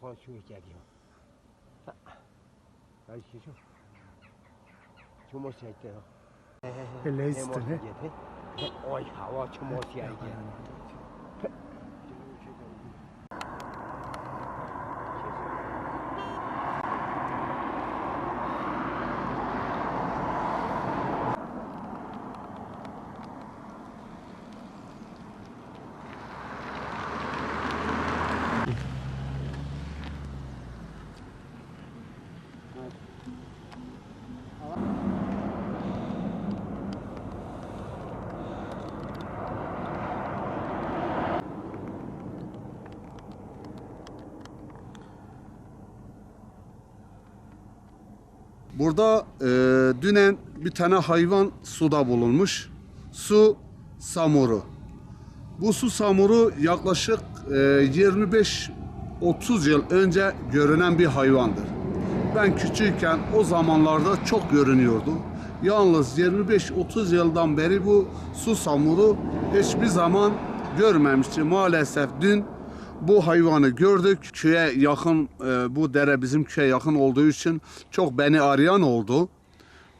好修建平，咱咱一起修，就没现在了。累死了。哎呀，我我就没现在。Burada e, dünen bir tane hayvan suda bulunmuş. Su samuru. Bu su samuru yaklaşık e, 25-30 yıl önce görünen bir hayvandır. Ben küçükken o zamanlarda çok görünüyordu. Yalnız 25-30 yıldan beri bu su samuru hiçbir zaman görmemişti. Maalesef dün bu hayvanı gördük. Köye yakın, e, bu dere bizim köye yakın olduğu için çok beni arayan oldu.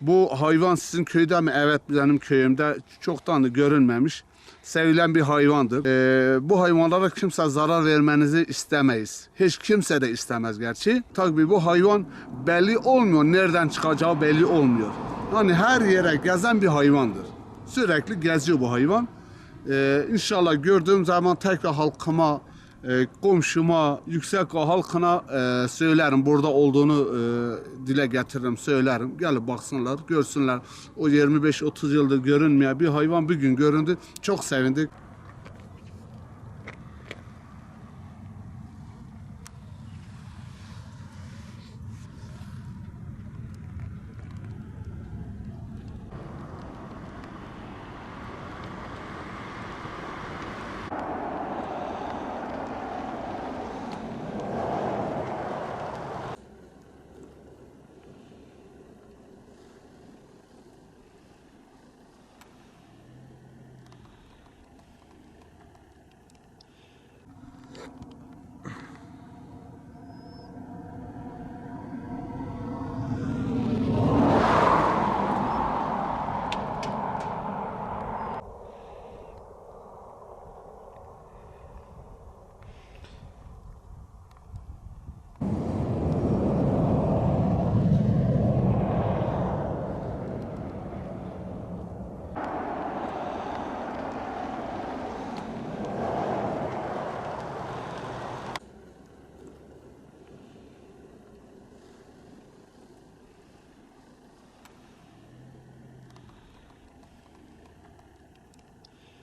Bu hayvan sizin köyde mi? Evet benim köyümde çoktan da görünmemiş. Sevilen bir hayvandır. Ee, bu hayvanlara kimse zarar vermenizi istemeyiz. Hiç kimse de istemez gerçi. Tabii bu hayvan belli olmuyor. Nereden çıkacağı belli olmuyor. Hani her yere gezen bir hayvandır. Sürekli geziyor bu hayvan. Ee, inşallah gördüğüm zaman tekrar halkıma, e, komşuma, yüksek halkına e, söylerim. Burada olduğunu e, dile getiririm, söylerim. Gelip baksınlar, görsünler. O 25-30 yıldır görünmeyen bir hayvan bir gün göründü. Çok sevindik.